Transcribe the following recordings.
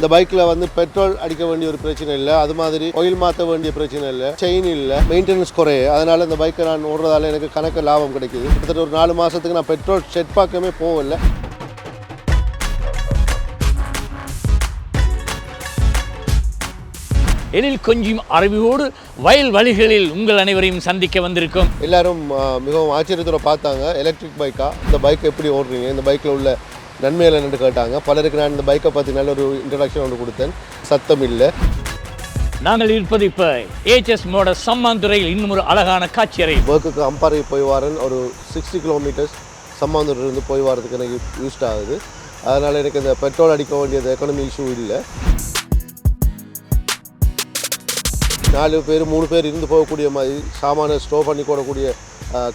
இந்த பைக்கில் வந்து பெட்ரோல் அடிக்க வேண்டிய ஒரு பிரச்சனை இல்லை. அது மாதிரி ஆயில் மாற்ற வேண்டிய பிரச்சனை இல்லை. செயின் இல்லை. மெயின்டெனன்ஸ் குறைய. அதனால் இந்த பைக்கை நான் ஓடுறதால எனக்கு கணக்கு லாபம் கிடைக்குது. கிட்டத்தட்ட ஒரு நாலு மாதத்துக்கு நான் பெட்ரோல் செட் பார்க்கவே போகல. எழில் கொஞ்சம் அறிவோடு வயல் வழிகளில் உங்கள் அனைவரையும் சந்திக்க வந்திருக்கும். எல்லாரும் மிகவும் ஆச்சரியத்தோட பார்த்தாங்க. எலக்ட்ரிக் பைக்கா இந்த பைக் எப்படி ஓடுறீங்க? இந்த பைக்கில் உள்ள நன்மைகள் என்னன்னு கேட்டாங்க. பலருக்கு நான் இந்த பைக்கை பற்றி நல்ல ஒரு இன்ட்ரடக்ஷன் ஒன்று கொடுத்தேன். சத்தம் இல்லை. நாங்கள் இருப்பது இப்போ ஏஹெச்எஸ் மோட சம்மாந்துறையில் இன்னும் ஒரு அழகான காட்சியறை. ஒர்க்குக்கு அம்பாறை போய் வரேன். ஒரு சிக்ஸ்டி கிலோமீட்டர்ஸ் சம்மாந்தூர்லேருந்து போய் வரதுக்கு எனக்கு யூஸ்ட் ஆகுது. அதனால் எனக்கு இந்த பெட்ரோல் அடிக்க வேண்டியது எக்கனமி இஷ்யூ இல்லை. நாலு பேர் மூணு பேர் இருந்து போகக்கூடிய மாதிரி சாமானை ஸ்டோர் பண்ணி போடக்கூடிய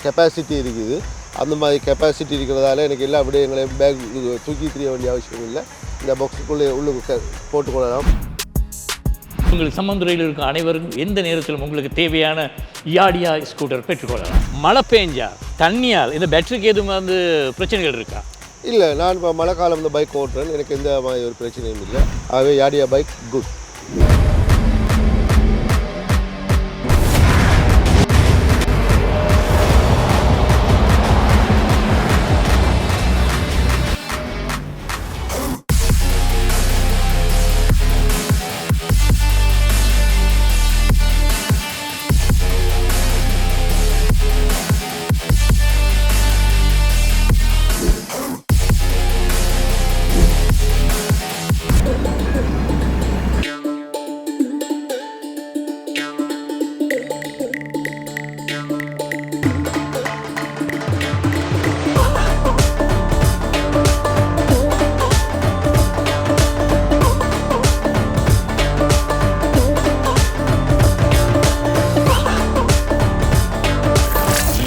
கெப்பாசிட்டி இருக்குது. அந்த மாதிரி கெப்பாசிட்டி இருக்கிறதால எனக்கு எல்லா விடயங்களையும் பேக் தூக்கி தெரிய வேண்டிய அவசியம் இல்லை. இந்த பாக்ஸுக்குள்ளே உள்ளுக்கு போட்டுக்கொள்ளலாம். உங்கள் சம்மந்துறையில் இருக்கும் அனைவருக்கும் எந்த நேரத்திலும் உங்களுக்கு தேவையான யாடியா ஸ்கூட்டர் பெற்றுக்கொள்ளலாம். மழை பெஞ்சா தண்ணியால் இந்த பேட்டரிக்கு எதுவும் வந்து பிரச்சனைகள் இருக்கா? இல்லை நான் இப்போ மழை காலம் இந்த பைக் ஓட்டுறேன். எனக்கு எந்த மாதிரி ஒரு பிரச்சனையும் இல்லை. ஆகவே யாடியா பைக் குட்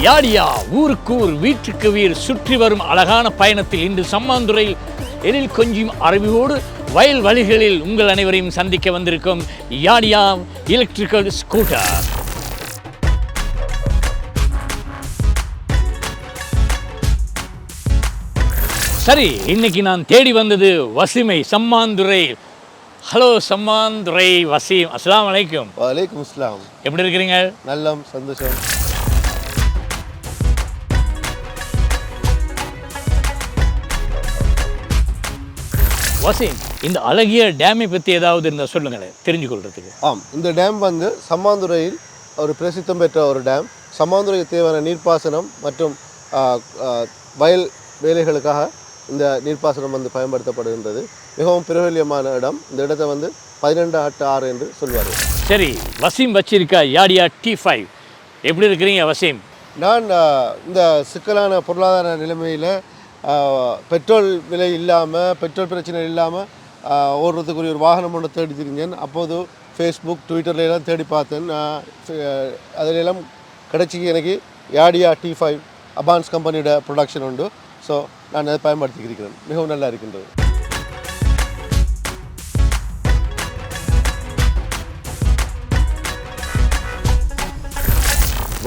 யாடியா ஊருக்கு ஊர் வீட்டுக்கு வீர் சுற்றி வரும் அழகான பயணத்தில் இன்று சம்மாந்துறையில் எழில் கொஞ்சம் அறிவோடு வயல் வழிகளில் உங்கள் அனைவரையும் சந்திக்க வந்திருக்கும். யாடியா எலக்ட்ரிக்கல் ஸ்கூட்டர் சரி இன்னைக்கு நான் தேடி வந்தது வசிமை சம்மாந்துறை. ஹலோ சம்மாந்துறை வசீம் அஸ்ஸலாமு அலைக்கும். வலைக்கும் இஸ்லாம் எப்படி இருக்கிறீங்க? நல்லம் சந்தோஷம். வசீம் இந்த அழகிய டேமை பற்றி ஏதாவது இருந்தால் சொல்லுங்களேன் தெரிஞ்சு கொள்றதுக்கு ஆம் இந்த டேம் வந்து சம்மாந்துறையில் ஒரு பிரசித்தம் பெற்ற ஒரு டேம். சம்மாந்துறைக்கு தேவையான நீர்ப்பாசனம் மற்றும் வயல் வேலைகளுக்காக இந்த நீர்ப்பாசனம் வந்து பயன்படுத்தப்படுகின்றது. மிகவும் பிரபல்யமான இடம். இந்த இடத்தை வந்து பதினெண்டு அட்டு ஆறு என்று சொல்வார் சரி வசீம் வச்சிருக்க யாடியா டி ஃபைவ் எப்படி இருக்கிறீங்க வசீம்? நான் இந்த சிக்கலான பொருளாதார நிலைமையில் பெட்ரோல் விலை இல்லாமல் பெட்ரோல் பிரச்சனை இல்லாமல் ஓடுறதுக்குரிய ஒரு வாகனம் ஒன்று தேடி திரிஞ்சேன். அப்போது ஃபேஸ்புக் ட்விட்டர்ல எல்லாம் தேடி பார்த்தேன். அதிலெல்லாம் கிடைச்சி எனக்கு யாடியா டி ஃபைவ் அபான்ஸ் கம்பெனியோட ப்ரொடக்ஷன் உண்டு. ஸோ நான் அதை பயன்படுத்திக்கிறேன் மிகவும் நல்லா இருக்கின்றது.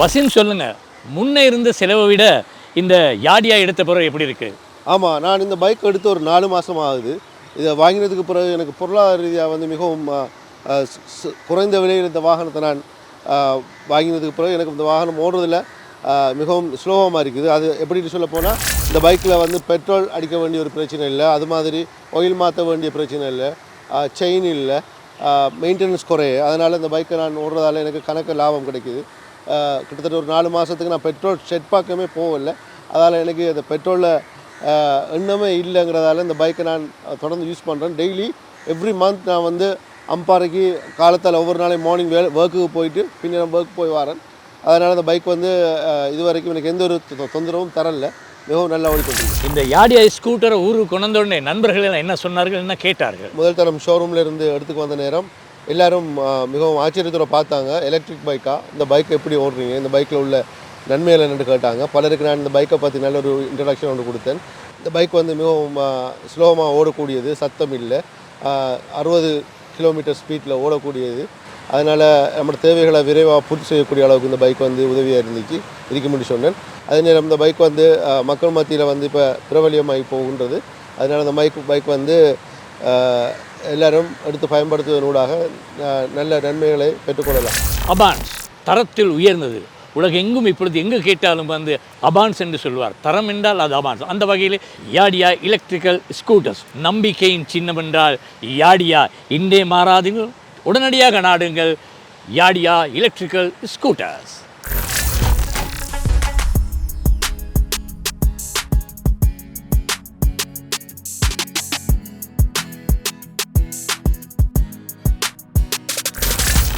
வசின் சொல்லுங்க. முன்னே இருந்த செலவை விட இந்த யாடியா எடுத்த பிறகு எப்படி இருக்குது ஆமாம் நான் இந்த பைக் எடுத்து ஒரு நாலு மாதம் ஆகுது. இதை வாங்கினதுக்கு பிறகு எனக்கு பொருளாதார ரீதியாக வந்து மிகவும் குறைந்த விலையில் இந்த வாகனத்தை நான் வாங்கினதுக்கு பிறகு எனக்கு இந்த வாகனம் ஓடுறதில் மிகவும் சுலபமாக இருக்குது. அது எப்படின்னு சொல்ல போனால் இந்த பைக்கில் வந்து பெட்ரோல் அடிக்க வேண்டிய ஒரு பிரச்சனை இல்லை. அது மாதிரி ஆயில் மாற்ற வேண்டிய பிரச்சனை இல்லை. செயின் இல்லை. மெயின்டெனன்ஸ் குறைய. அதனால் இந்த பைக்கை நான் ஓடுறதால எனக்கு கணக்கு லாபம் கிடைக்குது. கிட்டத்தட்ட ஒரு நாலு மாதத்துக்கு நான் பெட்ரோல் செட் பார்க்கவே போகல. அதால் எனக்கு அந்த பெட்ரோலில் எண்ணமே இல்லைங்கிறதால இந்த பைக்கை நான் தொடர்ந்து யூஸ் பண்ணுறேன் டெய்லி எவ்ரி மந்த் நான் வந்து அம்பாறைக்கு காலத்தால் ஒவ்வொரு நாளையும் மார்னிங் வே ஒர்க்குக்கு போயிட்டு பின்னர் ஒர்க் போய் வரேன். அதனால் இந்த பைக் வந்து இது வரைக்கும் எனக்கு எந்த ஒரு தொந்தரவும் தரல. மிகவும் நல்லா ஓடிக்கொண்டிருக்கு. இந்த யாடியா ஸ்கூட்டரை ஊருக்கு கொண்டு உடனே நண்பர்கள் என்ன சொன்னார்கள் என்ன கேட்டார்கள்? முதல் தரம் ஷோரூமில் இருந்து எடுத்துக்கு வந்த நேரம் எல்லோரும் மிகவும் ஆச்சரியத்தோட பார்த்தாங்க எலக்ட்ரிக் பைக்கா இந்த பைக் எப்படி ஓடுறீங்க? இந்த பைக்கில் உள்ள நன்மைகள் நின்று கேட்டாங்க. பலருக்கு நான் இந்த பைக்கை பற்றி நல்ல ஒரு இன்ட்ரடக்ஷன் ஒன்று கொடுத்தேன். இந்த பைக் வந்து மிகவும் ஸ்லோமாக ஓடக்கூடியது சத்தம் இல்லை. அறுபது கிலோமீட்டர் ஸ்பீட்டில் ஓடக்கூடியது. அதனால் நம்மளோட தேவைகளை விரைவாக பூர்த்தி செய்யக்கூடிய அளவுக்கு இந்த பைக் வந்து உதவியாக இருந்துச்சு. இருக்க முடி சொன்னேன். அதே நேரம் இந்த பைக் வந்து மக்கள் மத்தியில் வந்து இப்போ பிரபலியமாகி போகுன்றது. அதனால் இந்த பைக் பைக் வந்து எல்லாரும் எடுத்து பயன்படுத்துவதனூடாக நல்ல நன்மைகளை பெற்றுக்கொள்ளலாம். அபான்ஸ் தரத்தில் உயர்ந்தது. உலகெங்கும் இப்பொழுது எங்கு கேட்டாலும் வந்து அபான்ஸ் என்று சொல்வார். தரம் என்றால் அது அபான்ஸ். அந்த வகையில் யாடியா எலக்ட்ரிக்கல் ஸ்கூட்டர்ஸ் நம்பிக்கையின் சின்னம் என்றால் யாடியா. இன்றே மாறாதீர்கள் உடனடியாக நாடுங்கள். யாடியா எலக்ட்ரிக்கல் ஸ்கூட்டர்ஸ்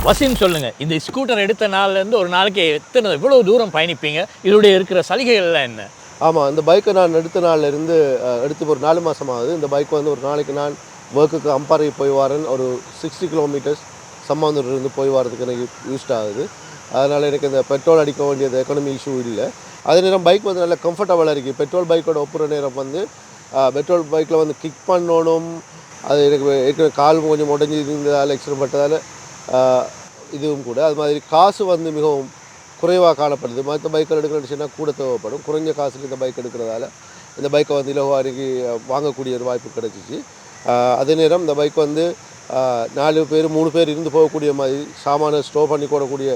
வசீம் சொல்லுங்க இந்த ஸ்கூட்டர் எடுத்த நாள்லேருந்து ஒரு நாளைக்கு எத்தனை இவ்வளோ தூரம் பயணிப்பீங்க? இதோடைய இருக்கிற சலுகைகள்லாம் என்ன? ஆமாம் இந்த பைக்கை நான் எடுத்த நாள்லேருந்து எடுத்து ஒரு நாலு மாதம் ஆகுது இந்த பைக் வந்து ஒரு நாளைக்கு நான் ஒர்க்குக்கு அம்பாறை போய் வரேன். ஒரு சிக்ஸ்டி கிலோமீட்டர்ஸ் சம்மாந்தூர்லேருந்து போய் வரதுக்கு எனக்கு யூஸ்ட் ஆகுது. அதனால் எனக்கு இந்த பெட்ரோல் அடிக்க வேண்டியது எக்கனமி இஷ்யூ இல்லை. அதே நேரம் பைக் வந்து நல்லா கம்ஃபர்டபுளாக இருக்குது பெட்ரோல் பைக்கோட ஒப்புற நேரம் வந்து பெட்ரோல் பைக்கில் வந்து கிக் பண்ணணும். அது எனக்கு ஏற்கனவே கால் கொஞ்சம் உடஞ்சி இருந்ததால் எக்ஸ்ட்ரா பட்டதால் இதுவும் கூட. அது மாதிரி காசு வந்து மிகவும் குறைவாக காணப்படுது. மற்ற பைக்கில் எடுக்கணும்னு சொன்னால் கூட தேவைப்படும். குறைஞ்ச காசில் இந்த பைக் எடுக்கிறதால இந்த பைக்கை வந்து இலவாரிக்கு வாங்கக்கூடிய ஒரு வாய்ப்பு கிடச்சிச்சு. அதே நேரம் இந்த பைக் வந்து நாலு பேர் மூணு பேர் இருந்து போகக்கூடிய மாதிரி சாமான ஸ்டோர் பண்ணி போடக்கூடிய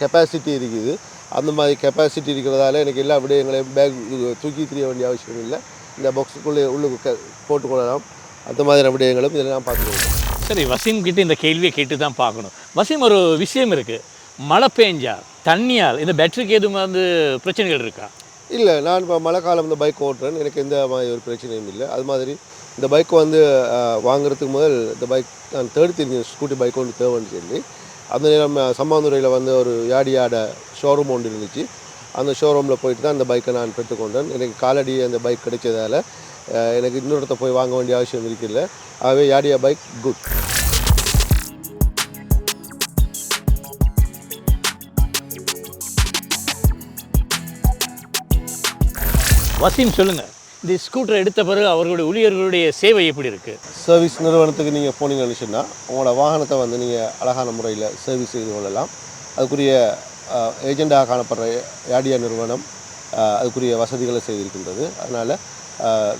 கெப்பாசிட்டி இருக்குது. அந்த மாதிரி கெப்பாசிட்டி இருக்கிறதால எனக்கு எல்லா விடயங்களையும் பேக் தூக்கி தெரிய வேண்டிய அவசியம் இல்லை. இந்த பாக்ஸுக்குள்ளே உள்ளுக்கு போட்டுக்கொள்ளலாம் அந்த மாதிரியான விடயங்களும் இதெல்லாம் நான் பார்த்துக்கொள்ளலாம் சரி வசீம் கிட்ட இந்த கேள்வியை கேட்டு தான் பார்க்கணும். வசீம் ஒரு விஷயம் இருக்கு. மழை பெஞ்சா தண்ணியால் இந்த பேட்டரிக்கு எதுவும் வந்து பிரச்சனைகள் இருக்கா? இல்லை நான் இப்போ மழை காலம் இந்த பைக் ஓட்டுறேன் எனக்கு எந்த மாதிரி ஒரு பிரச்சனையும் இல்லை. அது மாதிரி இந்த பைக் வந்து வாங்குறதுக்கு முதல் இந்த பைக் நான் தேடி தெரிஞ்சேன் ஸ்கூட்டி பைக் ஒன்று தேவைன்னு சொல்லி அந்த நேரம் சம்மாந்துறையில் வந்து ஒரு யாடியாட ஷோரூம் ஒன்று இருந்துச்சு. அந்த ஷோரூமில் போயிட்டு தான் அந்த பைக்கை நான் பெற்றுக்கொண்டேன். எனக்கு காலடி அந்த பைக் கிடைச்சதால எனக்கு இன்னொருத்த போய் வாங்க வேண்டிய அவசியம் இருக்குல்ல. ஆகவே யாடியா பைக் குட் வசீம் சொல்லுங்க. இந்த ஸ்கூட்டர் எடுத்த பிறகு அவர்களுடைய ஊழியர்களுடைய சேவை எப்படி இருக்கு? சர்வீஸ் நிறுவனத்துக்கு நீங்கள் போனீங்கன்னு சொன்னால் உங்களோட வாகனத்தை வந்து நீங்கள் அழகான முறையில் சர்வீஸ் செய்து கொள்ளலாம். அதுக்குரிய ஏஜெண்டாக காணப்படுற யாடியா நிறுவனம் அதுக்குரிய வசதிகளை செய்திருக்கின்றது. அதனால்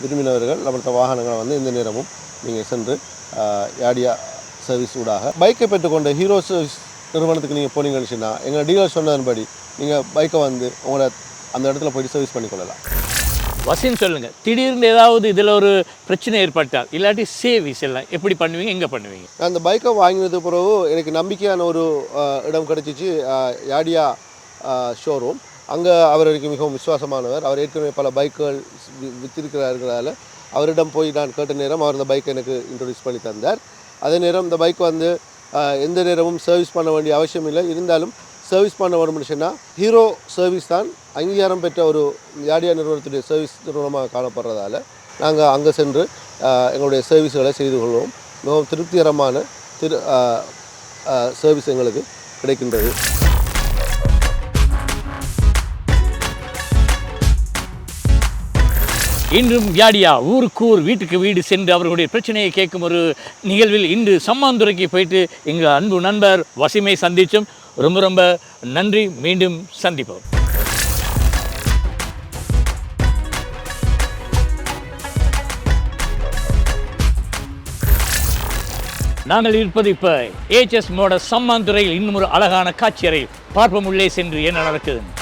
விரும்பினவர்கள் நம்மளோட வாகனங்களை வந்து இந்த நேரமும் நீங்கள் சென்று யாடியா சர்வீஸ் ஊடாக பைக்கை பெற்றுக்கொண்ட ஹீரோ சர்வீஸ் நிறுவனத்துக்கு நீங்கள் போனீங்கன்னு சொன்னால் எங்கள் டீலர் சொன்னதன்படி நீங்கள் பைக்கை வந்து உங்களோட அந்த இடத்துல போயிட்டு சர்வீஸ் பண்ணிக்கொள்ளலாம் வசீம் சொல்லுங்க. திடீர்னு ஏதாவது இதில் ஒரு பிரச்சனை ஏற்பட்டால் இல்லாட்டி சேவிஸ் எல்லாம் எப்படி பண்ணுவீங்க எங்கே பண்ணுவீங்க? அந்த பைக்கை வாங்கினது பிறகு எனக்கு நம்பிக்கையான ஒரு இடம் கிடச்சிச்சு யாடியா ஷோரூம் அங்கே அவருக்கு மிகவும் விசுவாசமானவர். அவர் ஏற்கனவே பல பைக்குகள் வி- அவரிடம் போய் நான் கேட்ட நேரம் அவர் இந்த பைக்கை எனக்கு இன்ட்ரடியூஸ் பண்ணி தந்தார். அதே நேரம் இந்த பைக் வந்து எந்த நேரமும் சர்வீஸ் பண்ண வேண்டிய அவசியம் இல்லை. இருந்தாலும் சர்வீஸ் பண்ண வேணும்னு சொன்னால் ஹீரோ சர்வீஸ் தான் அங்கீகாரம் பெற்ற ஒரு யாடியா நிறுவனத்துடைய சர்வீஸ் நிறுவனமாக காணப்படுறதால நாங்கள் அங்கே சென்று எங்களுடைய சர்வீஸுகளை செய்து கொள்வோம். மிகவும் திருப்திகரமான திரு சர்வீஸ் எங்களுக்கு கிடைக்கின்றது. இன்றும் யாடியா ஊருக்கு ஊர் வீட்டுக்கு வீடு சென்று அவர்களுடைய பிரச்சனையை கேட்கும் ஒரு நிகழ்வில் இன்று சம்மாந்துறைக்கு போயிட்டு எங்கள் அன்பு நண்பர் வசிமை சந்திச்சும் ரொம்ப ரொம்ப நன்றி. மீண்டும் சந்திப்போம். நாங்கள் இருப்பது இப்போ ஏஹெச்எஸ் மோட சம்மாந்துறையில் இன்னும் ஒரு அழகான காட்சியறை பார்ப்போம் உள்ளே சென்று என்ன நடக்குதுன்னு.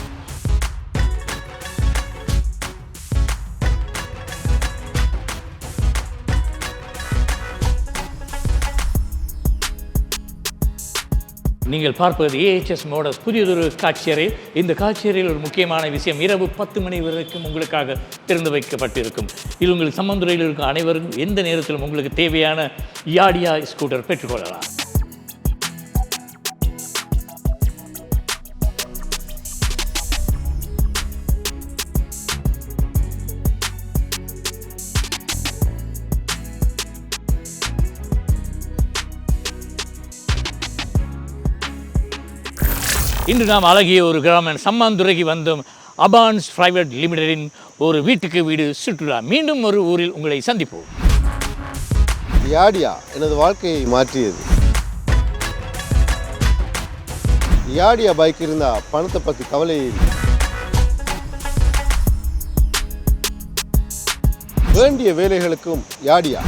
நீங்கள் பார்ப்பது ஏஹெச்எஸ் மோட புதியதொரு காட்சியறை. இந்த காட்சியறையில் ஒரு முக்கியமான விஷயம் இரவு பத்து மணி வரைக்கும் உங்களுக்காக திறந்து வைக்கப்பட்டிருக்கும். இது உங்களுக்கு சம்மந்துறையில் இருக்கும் அனைவரும் எந்த நேரத்திலும் உங்களுக்கு தேவையான யாடியா ஸ்கூட்டர் பெற்றுக்கொள்ளலாம். இன்று நாம் அழகிய ஒரு கிராமம் சம்மாந்துறைக்கு வந்தோம். அபான்ஸ் பிரைவேட் லிமிடெடின் ஒரு வீட்டுக்கு வீடு சுற்றுலா. மீண்டும் ஒரு ஊரில் உங்களை சந்திப்போம். யாடியா எனது வாழ்க்கையை மாற்றியது. யாடியா பைக் இருந்தால் பணத்தை பற்றி கவலை வேண்டிய வேலைகளுக்கும் யாடியா.